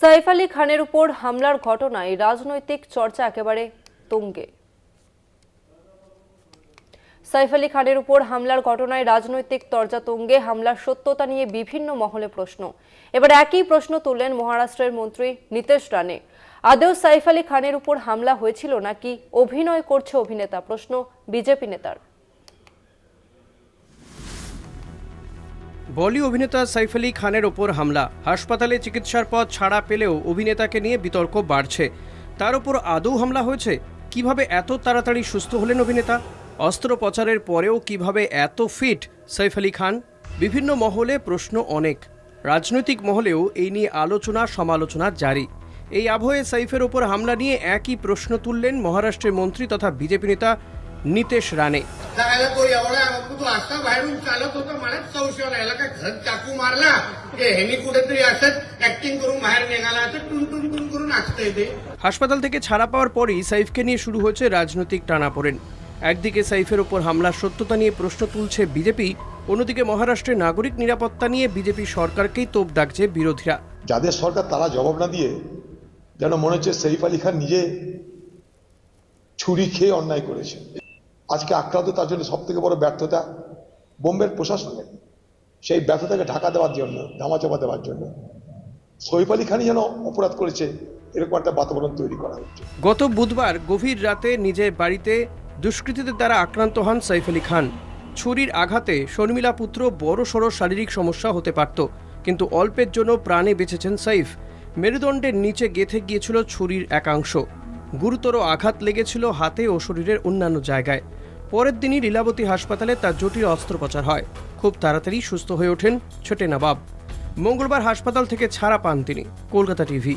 সাইফ আলী খানের উপর হামলার ঘটনায় রাজনৈতিক চর্চা একেবারে তুঙ্গে। সাইফ আলী খানের উপর হামলার ঘটনায় রাজনৈতিক তর্জা তুঙ্গে, হামলার সত্যতা নিয়ে বিভিন্ন মহলে প্রশ্ন। এবার একই প্রশ্ন তুললেন মহারাষ্ট্রের মন্ত্রী নীতেশ রানে আদেও সাইফ আলী খানের উপর হামলা হয়েছিল নাকি অভিনয় করছে অভিনেতা? প্রশ্ন বিজেপি নেতার। বলি অভিনেতা সাইফ আলী খানের ওপর হামলা। হাসপাতালে চিকিৎসার পথ ছাড়া পেলেও অভিনেতাকে নিয়ে বিতর্ক বাড়ছে। তার ওপর আদৌ হামলা হয়েছে? কীভাবে এত তাড়াতাড়ি সুস্থ হলেন অভিনেতা? অস্ত্রোপচারের পরেও কীভাবে এত ফিট? সাইফ আলী খান, বিভিন্ন মহলে প্রশ্ন অনেক। রাজনৈতিক মহলেও এই নিয়ে আলোচনা সমালোচনা জারি। এই আবহে সাইফের ওপর হামলা নিয়ে একই প্রশ্ন তুললেন মহারাষ্ট্রের মন্ত্রী তথা বিজেপি নেতা नितेश राणे त्याला तो एवढा तू असा बाहेरून चालत होता मलाच संशय आला याला काय घर चाकू मारला की ह्यानी कुठेतरी असंच ऍक्टिंग करून बाहेर निघाला असं टुन टुन टुन करून असतंय ते হাসপাতাল থেকে ছাড়া পাওয়ার পরই সাইফকে নিয়ে শুরু হয়েছে রাজনৈতিক টানাপোড়েন একদিকে সাইফের ওপর হামলার সত্যতা নিয়ে প্রশ্ন তুলছে বিজেপি অন্যদিকে মহারাষ্ট্রে নাগরিক নিরাপত্তা নিয়ে বিজেপি সরকারকেই তোপ ডাকছে বিরোধীরা যাদের সরকার তারা জবাব না দিয়ে যেন মনে হচ্ছে সৈফ আলী খান নিজে ছুরি খেয়ে অন্যায় করেছে আজকে আক্রান্ত তার জন্য সব থেকে বড় ব্যর্থতা বোম্বের প্রশাসনের সেই ব্যর্থতাকে ঢাকা দেওয়ার জন্য, ধামাচাপা দেওয়ার জন্য। সৈফ আলী খানই যেন অপরাধ করেছে, এরকম একটা বাতাবরণ তৈরি করা হচ্ছে। গত বুধবার গভীর রাতে নিজের বাড়িতে দুষ্কৃতীদের দ্বারা আক্রান্ত হন সাইফ আলী খান। ছুরির আঘাতে শর্মিলা পুত্র বড় সড় শারীরিক সমস্যা হতে পারত, কিন্তু অল্পের জন্য প্রাণে বেঁচেছেন সাইফ মেরুদণ্ডের নিচে গেথে গিয়েছিল ছুরির একাংশ। গুরুতর আঘাত লেগেছিল হাতে ও শরীরের অন্যান্য জায়গায়। পরের দিনই লীলাবতী হাসপাতালে তার জটিল অস্ত্রোপচার হয়। খুব তাড়াতাড়ি সুস্থ হয়ে ওঠেন ছোটে নবাব মঙ্গলবার হাসপাতাল থেকে ছাড়া পান তিনি। কলকাতা টিভি।